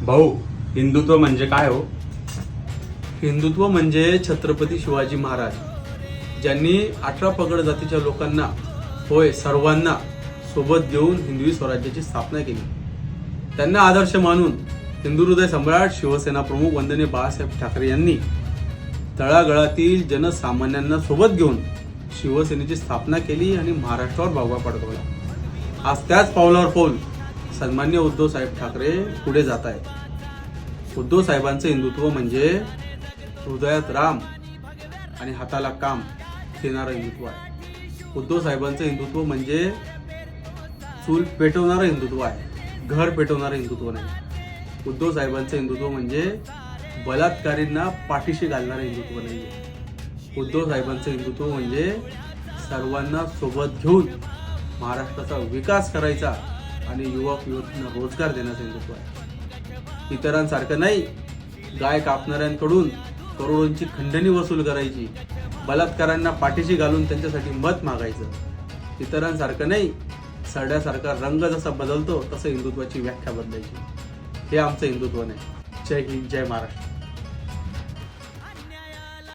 भाऊ हिंदुत्व म्हणजे काय हो? हिंदुत्व म्हणजे छत्रपती शिवाजी महाराज ज्यांनी अठरा पगड जातीच्या लोकांना होय सर्वांना सोबत घेऊन हिंदवी स्वराज्याची स्थापना केली. त्यांना आदर्श मानून हिंदू हृदय सम्राट शिवसेना प्रमुख वंदनीय बाळासाहेब ठाकरे यांनी तळागळातील जनसामान्यांना सोबत घेऊन शिवसेनेची स्थापना केली आणि महाराष्ट्रावर भागवा पडकवला आज त्याच पावलावर पाऊल सन्मान्य उद्धव साहेब ठाकरे पुढे जात आहेत. उद्धव साहेबांचं हिंदुत्व म्हणजे हृदयात राम आणि हाताला काम देणारं हिंदुत्व आहे. उद्धव साहेबांचं हिंदुत्व म्हणजे चूल पेटवणारं हिंदुत्व आहे. घर पेटवणारं हिंदुत्व नाही. उद्धव साहेबांचं हिंदुत्व म्हणजे बलात्कारींना पाठीशी घालणारं हिंदुत्व नाही आहे उद्धव साहेबांचं हिंदुत्व म्हणजे सर्वांना सोबत घेऊन महाराष्ट्राचा विकास करायचा आणि युवक युवतींना रोजगार देण्याचं हिंदुत्व आहे. इतरांसारखं नाही गाय कापणाऱ्यांकडून करोडोंची खंडणी वसूल करायची बलात्कारांना पाठीशी घालून त्यांच्यासाठी मत मागायचं. इतरांसारखं नाही सरड्यासारखा रंग जसा बदलतो तसं हिंदुत्वाची व्याख्या बदलायची. हे आमचं हिंदुत्व नाही. जय हिंद जय महाराष्ट्र.